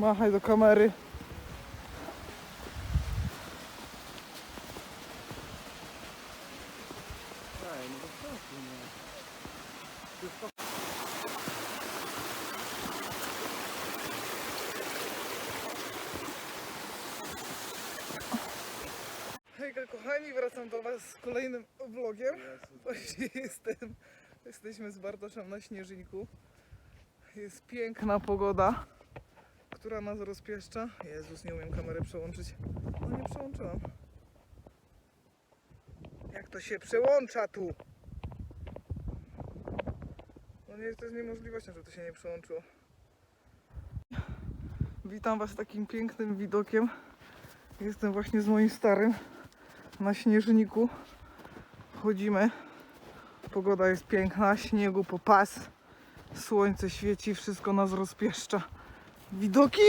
Machaj do kamery. Hejka kochani, wracam do Was z kolejnym vlogiem. Jestem, jesteśmy z Bartoszem na Śnieżyńku. Jest piękna pogoda, która nas rozpieszcza. Jezus, nie umiem kamery przełączyć. No nie przełączyłam. Jak to się przełącza tu? No nie, to jest niemożliwością, że to się nie przełączyło. Witam Was takim pięknym widokiem. Jestem właśnie z moim starym na śnieżniku. Chodzimy. Pogoda jest piękna, śniegu po pas. Słońce świeci, wszystko nas rozpieszcza. Widoki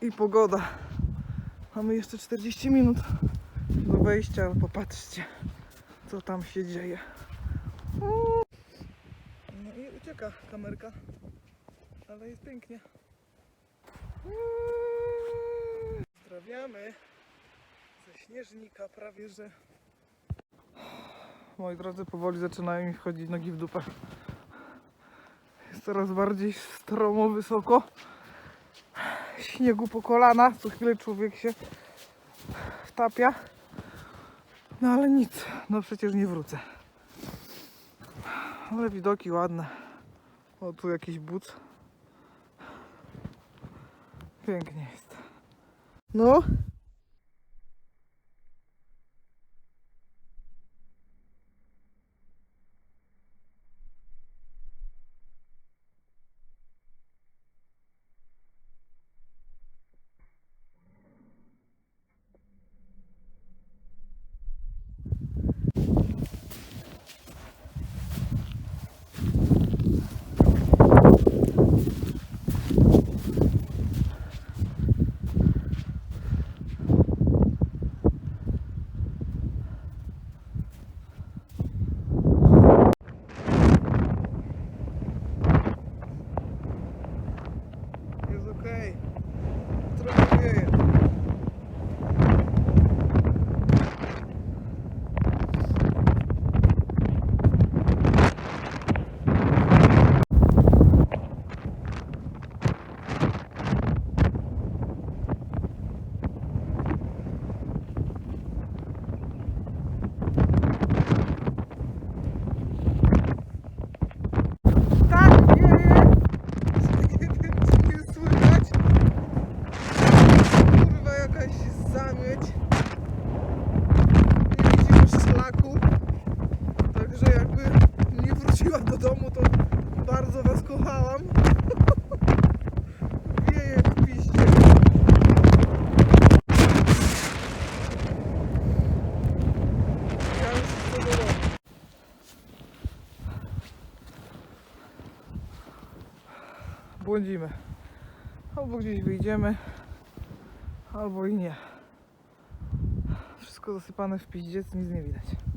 i pogoda. Mamy jeszcze 40 minut do wejścia, ale popatrzcie, co tam się dzieje. No i ucieka kamerka, ale jest pięknie. Pozdrawiamy ze śnieżnika prawie, że moi drodzy, powoli zaczynają mi wchodzić nogi w dupę. Jest coraz bardziej stromo, wysoko. Śniegu po kolana, co chwilę człowiek się wtapia. No ale nic, no przecież nie wrócę. Ale widoki ładne. O, tu jakiś but. Pięknie jest. No, Jest kochałam. Wieje w piździe. Błądzimy. Albo gdzieś wyjdziemy, albo i nie. Wszystko zasypane w piździec, nic nie widać.